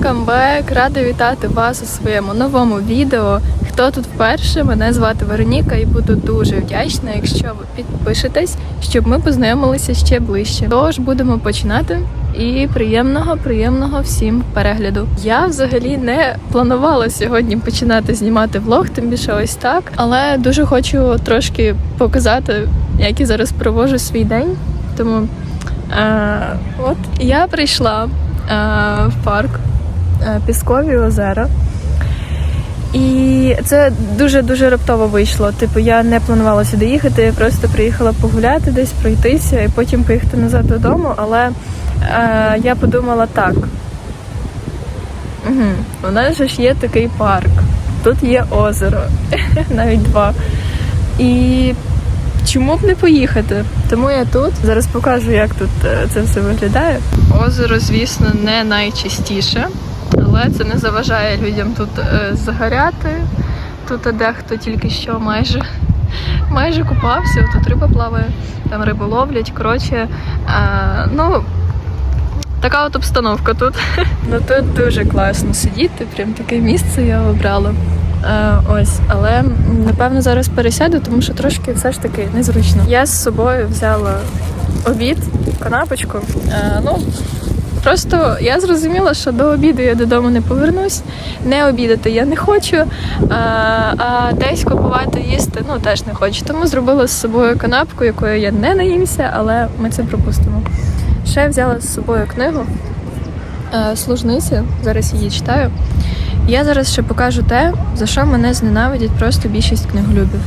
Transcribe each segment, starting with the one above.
Welcome back! Рада вітати вас у своєму новому відео. Хто тут вперше? Мене звати Вероніка і буду дуже вдячна, якщо ви підпишетесь, щоб ми познайомилися ще ближче. Тож будемо починати. І приємного, приємного всім перегляду. Я взагалі не планувала сьогодні починати знімати влог, тим більше ось так. Але дуже хочу трошки показати, як я зараз проводжу свій день. Тому е, от я прийшла е, в парк Піскові озера. І це дуже дуже раптово вийшло. Типу, я не планувала сюди їхати, я просто приїхала погуляти десь, пройтися і потім поїхати назад додому. Але е, я подумала так. Угу. У нас же ж є такий парк, тут є озеро, навіть два. І чому б не поїхати? Тому я тут. Зараз покажу, як тут е, це все виглядає. Озеро, звісно, не найчистіше, але це не заважає людям тут е, загоряти. Тут дехто тільки що майже майже купався, тут риба плаває, там рибу ловлять. Коротше, е, ну. Така от обстановка тут. Ну тут дуже класно сидіти, прям таке місце я обрала. Е, ось, але напевно зараз пересяду, тому що трошки все ж таки незручно. Я з собою взяла обід, канапочку. Е, ну просто я зрозуміла, що до обіду я додому не повернусь. Не обідати я не хочу, е, а десь купувати їсти ну теж не хочу. Тому зробила з собою канапку, якою я не наїмся, але ми це пропустимо. Ще взяла з собою книгу е, служниці. Зараз її читаю. Я зараз ще покажу те, за що мене зненавидять просто більшість книголюбів.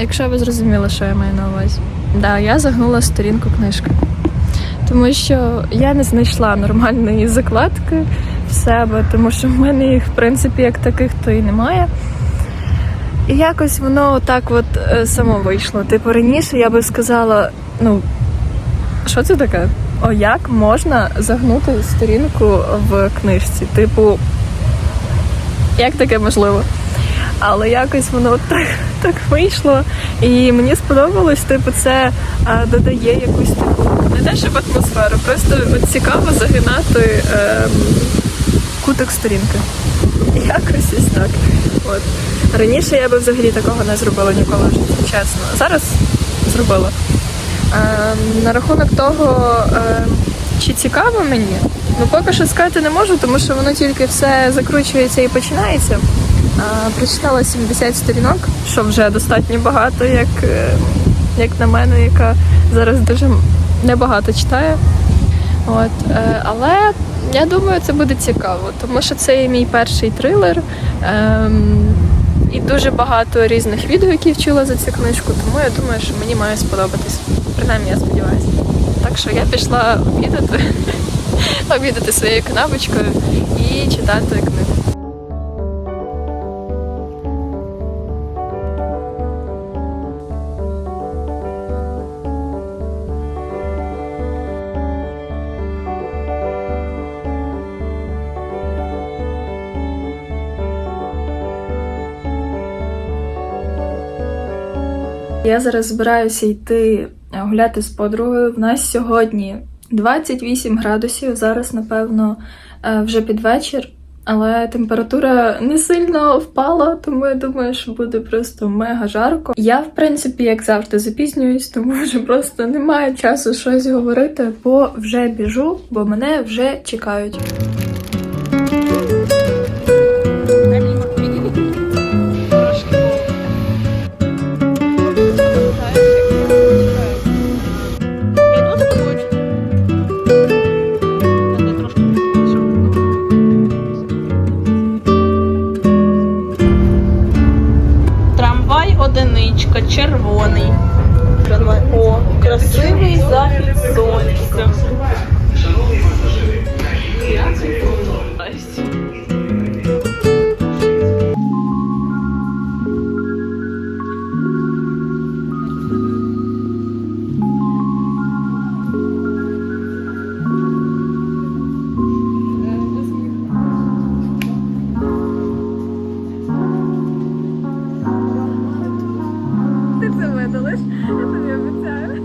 Якщо ви зрозуміли, що я маю на увазі. Да, я загнула сторінку книжки. Тому що я не знайшла нормальної закладки в себе, тому що в мене їх, в принципі, як таких то і немає. І якось воно так от е, само вийшло. Типу, раніше я би сказала, ну, що це таке? О, як можна загнути сторінку в книжці? Типу, як таке можливо? Але якось воно так, так вийшло. І мені сподобалось, типу, це а, додає якусь таку не те, щоб атмосферу, просто от цікаво загинати ем, кутик сторінки. Якось ось так. От. Раніше я би взагалі такого не зробила ніколи в житті, чесно. Зараз зробила. Ем, на рахунок того, ем, чи цікаво мені, ну поки що сказати не можу, тому що воно тільки все закручується і починається. Прочитала 70 сторінок, що вже достатньо багато, як, е, як на мене, яка зараз дуже небагато читає. От, е, але я думаю, це буде цікаво, тому що це є мій перший трилер. Ем, і дуже багато різних відгуків чула за цю книжку, тому я думаю, що мені має сподобатись. Принаймні, я сподіваюся. Так що я пішла обідати, обідати своєю канапочкою і читати книгу. Я зараз збираюся йти гуляти з подругою. В нас сьогодні 28 градусів. Зараз, напевно, е, вже під вечір. Але температура не сильно впала, тому я думаю, що буде просто мега жарко. Я, в принципі, як завжди, запізнююсь, тому що просто немає часу щось говорити, бо вже біжу, бо мене вже чекають. Одиничка, червоний. О, красивий захід сонця. залиш, я тобі обіцяю.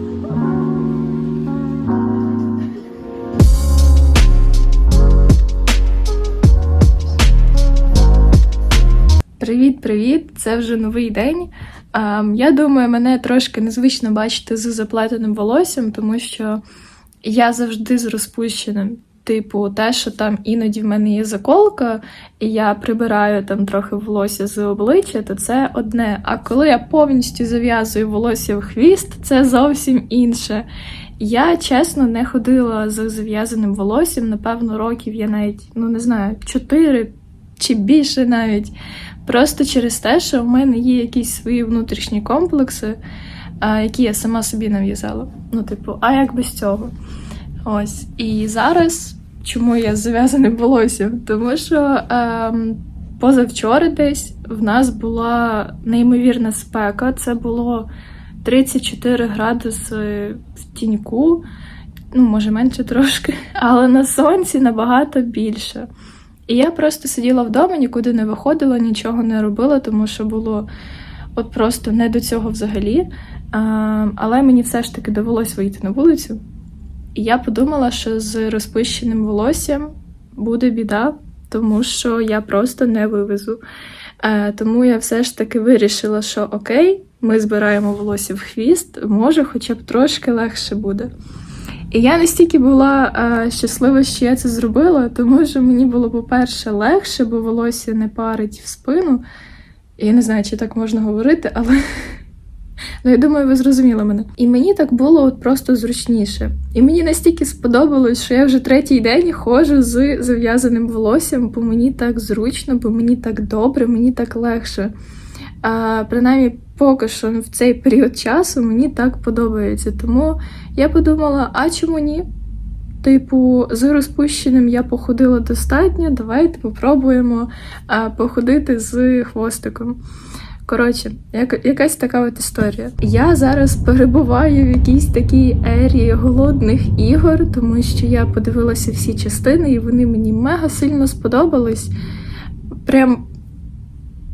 Привіт-привіт! Це вже новий день. Я думаю, мене трошки незвично бачити з заплетеним волоссям, тому що я завжди з розпущеним Типу, те, що там іноді в мене є заколка, і я прибираю там трохи волосся з обличчя, то це одне. А коли я повністю зав'язую волосся в хвіст, це зовсім інше. Я чесно не ходила з зав'язаним волоссям, напевно, років я навіть, ну не знаю, 4 чи більше навіть. Просто через те, що в мене є якісь свої внутрішні комплекси, які я сама собі нав'язала. Ну, типу, а як без цього? Ось. І зараз, чому я з зав'язаним волоссям? Тому що ем, позавчора десь в нас була неймовірна спека. Це було 34 градуси в тіньку, ну, може менше трошки, але на сонці набагато більше. І я просто сиділа вдома, нікуди не виходила, нічого не робила, тому що було от просто не до цього взагалі. А, але мені все ж таки довелось вийти на вулицю. І я подумала, що з розпущеним волоссям буде біда, тому що я просто не вивезу. Е, тому я все ж таки вирішила, що окей, ми збираємо волосся в хвіст, може, хоча б трошки легше буде. І я настільки була е, щаслива, що я це зробила, тому що мені було, по-перше, легше, бо волосся не парить в спину. Я не знаю, чи так можна говорити, але ну, я думаю, ви зрозуміли мене. І мені так було от просто зручніше. І мені настільки сподобалось, що я вже третій день ходжу з зав'язаним волоссям, бо мені так зручно, бо мені так добре, мені так легше. А, принаймні, поки що в цей період часу мені так подобається. Тому я подумала, а чому ні? Типу, з розпущеним я походила достатньо, давайте попробуємо а, походити з хвостиком. Коротше, як, якась така от історія. Я зараз перебуваю в якійсь такій ері голодних ігор, тому що я подивилася всі частини, і вони мені мега сильно сподобались. Прям,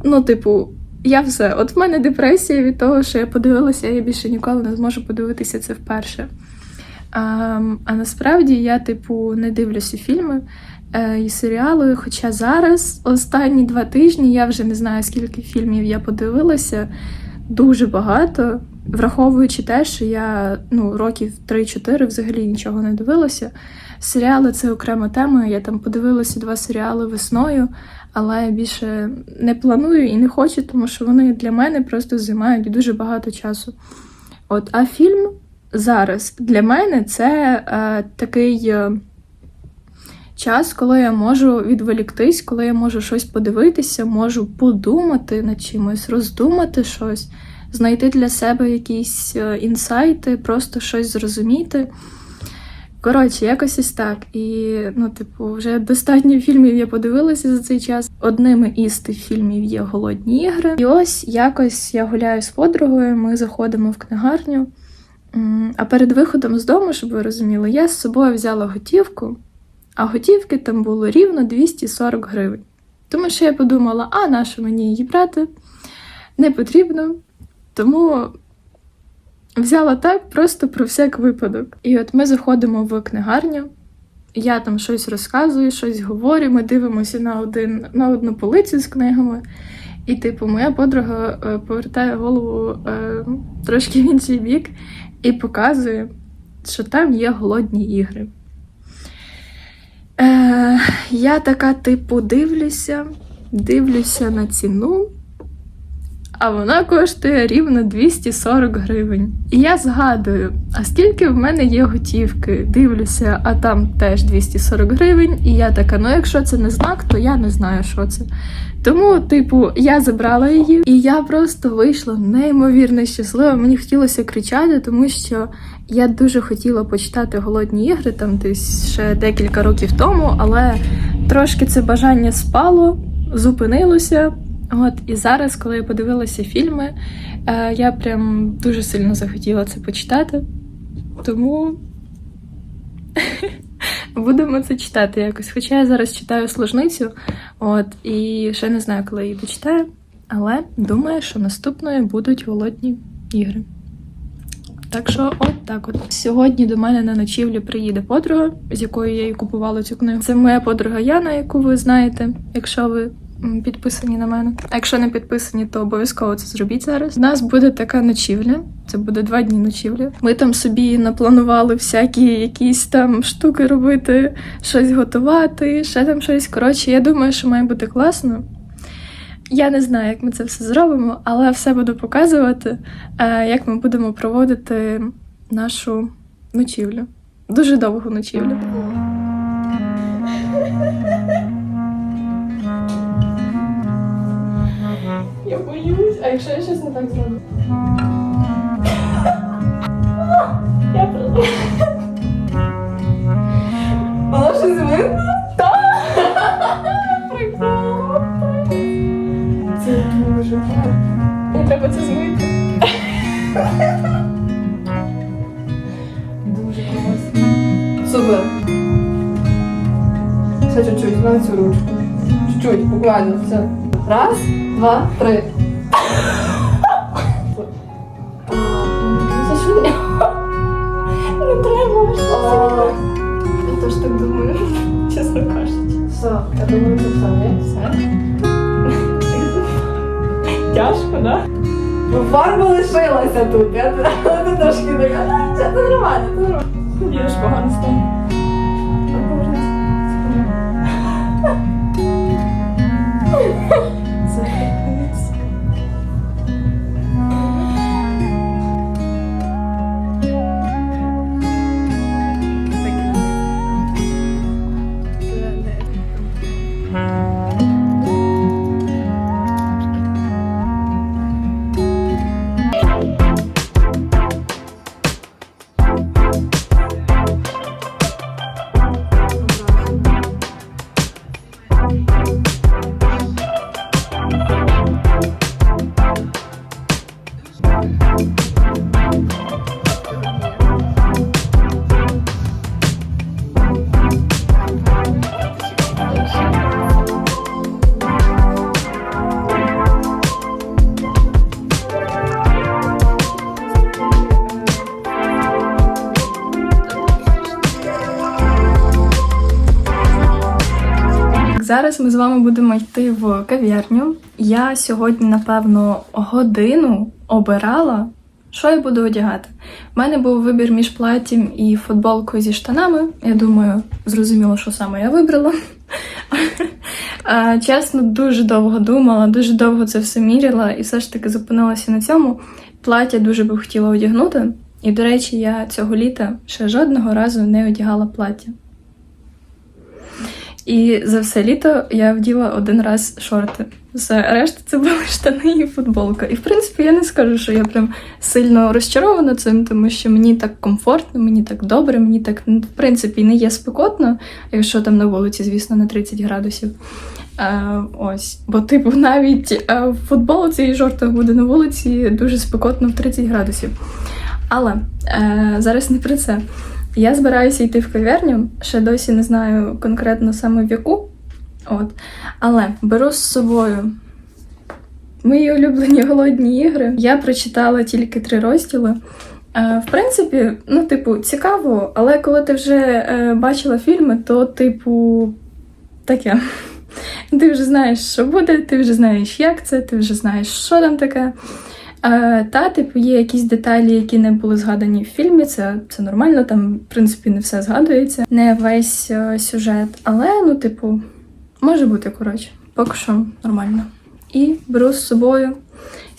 ну, типу, я все. От в мене депресія від того, що я подивилася, я більше ніколи не зможу подивитися це вперше. А, а насправді я, типу, не дивлюся фільми і серіали. Хоча зараз, останні два тижні, я вже не знаю, скільки фільмів я подивилася, дуже багато. Враховуючи те, що я ну, років 3-4 взагалі нічого не дивилася. Серіали це окрема тема. Я там подивилася два серіали весною, але я більше не планую і не хочу, тому що вони для мене просто займають дуже багато часу. От, а фільм зараз для мене це е, такий е, час, коли я можу відволіктись, коли я можу щось подивитися, можу подумати над чимось, роздумати щось, знайти для себе якісь е, інсайти, просто щось зрозуміти. Коротше, якось ось так. І, ну, типу, вже достатньо фільмів я подивилася за цей час. Одними із тих фільмів є Голодні ігри. І ось якось я гуляю з подругою, ми заходимо в книгарню. А перед виходом з дому, щоб ви розуміли, я з собою взяла готівку, а готівки там було рівно 240 гривень. Тому що я подумала, а на що мені її брати? Не потрібно. Тому взяла так просто про всяк випадок. І от ми заходимо в книгарню, я там щось розказую, щось говорю, ми дивимося на, один, на одну полицю з книгами. І, типу, моя подруга е, повертає голову е, трошки в інший бік і показує, що там є голодні ігри. Е, я така, типу, дивлюся, дивлюся на ціну, а вона коштує рівно 240 гривень. І я згадую, а скільки в мене є готівки? Дивлюся, а там теж 240 гривень. І я така, ну якщо це не знак, то я не знаю, що це. Тому, типу, я забрала її, і я просто вийшла неймовірно щаслива. Мені хотілося кричати, тому що я дуже хотіла почитати голодні ігри там десь ще декілька років тому, але трошки це бажання спало, зупинилося. От і зараз, коли я подивилася фільми, е, я прям дуже сильно захотіла це почитати. Тому будемо це читати якось. Хоча я зараз читаю служницю, от, і ще не знаю, коли її дочитаю, але думаю, що наступною будуть голодні ігри. Так що, от так от. Сьогодні до мене на ночівлю приїде подруга, з якою я і купувала цю книгу. Це моя подруга Яна, яку ви знаєте, якщо ви підписані на мене. А якщо не підписані, то обов'язково це зробіть зараз. У нас буде така ночівля. Це буде два дні ночівлі. Ми там собі напланували всякі якісь там штуки робити, щось готувати, ще там щось. Коротше, я думаю, що має бути класно. Я не знаю, як ми це все зробимо, але все буду показувати, е, як ми будемо проводити нашу ночівлю. Дуже довгу ночівлю. Я боюсь, а якщо я щось не так зроблю? Я просто. Воно щось видно? Прикол. Це дуже гарно. Треба це змити. Дуже класно. Супер. Ще чуть-чуть, на цю ручку. Чуть-чуть, буквально, все. Раз, два, три. Це що? Не треба. Я теж так думаю, чесно кажучи. Все, я думаю, що все? Все. Тяжко, да? Ну, фарба лишилася тут. Я ти трошки така, «А, це нормально, це нормально. Я ж погано став. Це капець. Mm-hmm. Зараз ми з вами будемо йти в кав'ярню. Я сьогодні, напевно, годину обирала, що я буду одягати. У мене був вибір між платтям і футболкою зі штанами. Я думаю, зрозуміло, що саме я вибрала. Чесно, дуже довго думала, дуже довго це все міряла і все ж таки зупинилася на цьому. Плаття дуже би хотіла одягнути. І, до речі, я цього літа ще жодного разу не одягала плаття. І за все літо я вділа один раз шорти. Все, решта це були штани і футболка. І в принципі я не скажу, що я прям сильно розчарована цим, тому що мені так комфортно, мені так добре, мені так ну, в принципі не є спекотно, якщо там на вулиці, звісно, на 30 градусів. Е, ось, бо типу навіть в футболці і шортах буде на вулиці дуже спекотно в 30 градусів. Але е, зараз не про це. Я збираюся йти в кав'ярню, ще досі не знаю конкретно саме в яку. От. Але беру з собою мої улюблені голодні ігри. Я прочитала тільки три розділи. Е, в принципі, ну, типу, цікаво, але коли ти вже е, бачила фільми, то, типу, таке. Ти вже знаєш, що буде, ти вже знаєш, як це, ти вже знаєш, що там таке. Е, Та, типу, є якісь деталі, які не були згадані в фільмі. Це, це нормально, там, в принципі, не все згадується, не весь е, сюжет. Але, ну, типу, може бути, коротше, поки що нормально. І беру з собою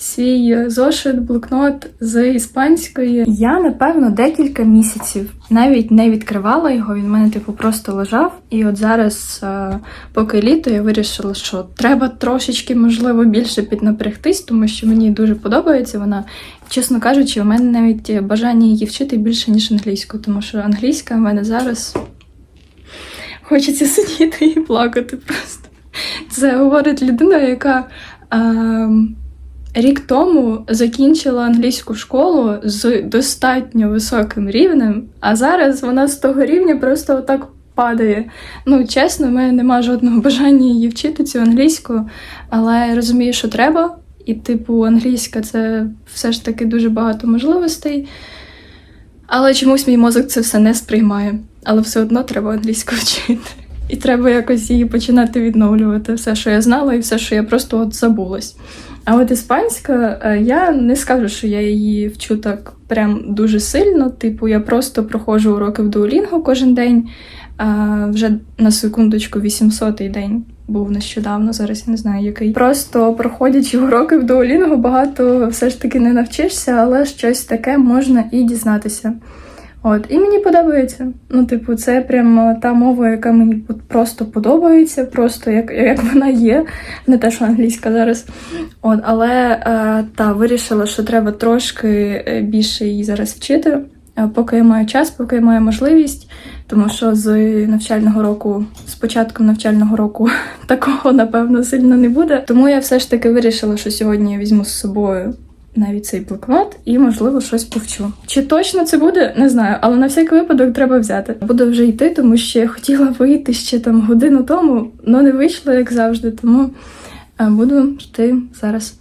свій зошит, блокнот з іспанської. Я, напевно, декілька місяців навіть не відкривала його. Він в мене, типу, просто лежав. І от зараз, е, поки літо, я вирішила, що треба трошечки, можливо, більше піднапрягтись, тому що мені дуже подобається вона. Чесно кажучи, у мене навіть бажання її вчити більше, ніж англійську, тому що англійська в мене зараз хочеться сидіти і плакати просто. Це говорить людина, яка. ем, Рік тому закінчила англійську школу з достатньо високим рівнем, а зараз вона з того рівня просто отак падає. Ну, чесно, в мене нема жодного бажання її вчити цю англійську, але я розумію, що треба. І, типу, англійська це все ж таки дуже багато можливостей. Але чомусь мій мозок це все не сприймає. Але все одно треба англійську вчити. і треба якось її починати відновлювати. Все, що я знала, і все, що я просто от забулась. А от іспанська, е, я не скажу, що я її вчу так прям дуже сильно. Типу, я просто проходжу уроки в Duolingo кожен день. Вже на секундочку 800-й день був нещодавно, зараз я не знаю який. Просто проходячи уроки в Duolingo, багато все ж таки не навчишся, але щось таке можна і дізнатися. От, і мені подобається. Ну, типу, це прям та мова, яка мені просто подобається, просто як, як вона є, не те, що англійська зараз. От, але е, та вирішила, що треба трошки е, більше її зараз вчити, е, поки я маю час, поки я маю можливість. Тому що з навчального року, з початком навчального року такого напевно сильно не буде. Тому я все ж таки вирішила, що сьогодні я візьму з собою навіть цей блокнот і, можливо, щось повчу. Чи точно це буде, не знаю, але на всякий випадок треба взяти. Буду вже йти, тому що я хотіла вийти ще там годину тому, але не вийшло, як завжди. Тому е, буду йти зараз.